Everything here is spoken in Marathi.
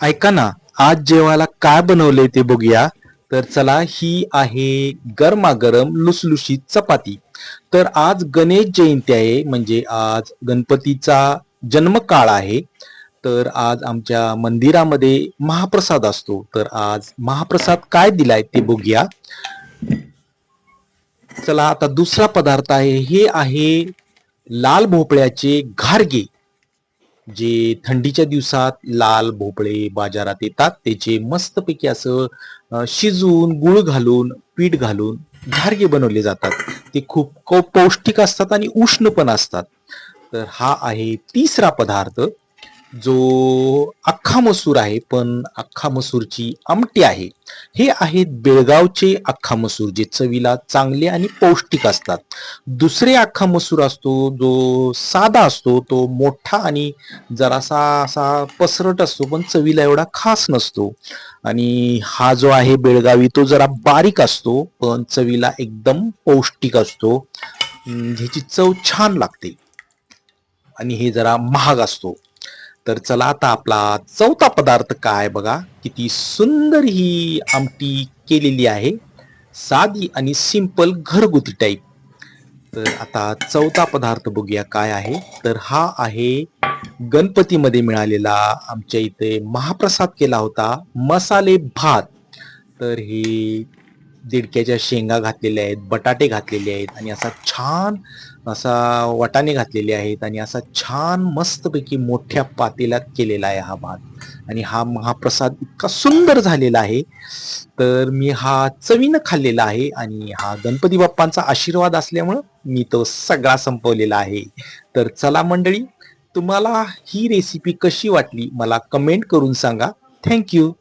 ऐका ना आज जेवायला काय बनवले ते बघूया. तर चला ही आहे गरमागरम लुसलुशीत चपाती. तर आज गणेश जयंती आहे म्हणजे आज गणपतीचा जन्मकाळ आहे. तर आज आमच्या मंदिरामध्ये महाप्रसाद असतो. तर आज महाप्रसाद काय दिलाय ते बघूया. चला आता दुसरा पदार्थ आहे हे आहे लाल भोपळ्याचे घारगे. जे थंडीच्या दिवसात लाल भोपळे बाजारात येतात त्याचे मस्तपैकी असं शिजवून गुळ घालून पीठ घालून घारगे बनवले जातात. ते खूप पौष्टिक असतात आणि उष्ण पण असतात. तर हा आहे तिसरा पदार्थ. जो अख्खा मसूर आहे पण अख्खा मसूरची आमटी आहे. हे आहेत बेळगावचे अख्खा मसूर जे चवीला चांगले आणि पौष्टिक असतात. दुसरे अख्खा मसूर असतो जो साधा असतो तो मोठा आणि जरासा असा पसरट असतो पण चवीला एवढा खास नसतो. आणि हा जो आहे बेळगावी तो जरा बारीक असतो पण चवीला एकदम पौष्टिक असतो. ह्याची चव छान लागते. आणि हे जरा महाग असतो. तर चला आता आपला चौथा पदार्थ काय बघा. किती सुंदर ही आमटी केलेली आहे. साधी आणि सिंपल घरगुती टाईप तर आता चौथा पदार्थ बघूया काय आहे. तर हा आहे गणपतीमध्ये मिळालेला आमच्या इथे महाप्रसाद केला होता. मसाले भात. तर हे दिडक्याच्या शेंगा घातलेल्या आहेत बटाटे घातलेले आहेत आणि असा छान असा वाटाणे घातलेले आहेत आणि असा छान मस्तपैकी मोठ्या पातेल्यात केलेला आहे हा भात. आणि हा महाप्रसाद इतका सुंदर झालेला आहे. तर मी हा चवीनं खाल्लेला आहे आणि हा गणपती बाप्पांचा आशीर्वाद असल्यामुळं मी तो सगळा संपवलेला आहे. तर चला मंडळी तुम्हाला ही रेसिपी कशी वाटली मला कमेंट करून सांगा. थँक्यू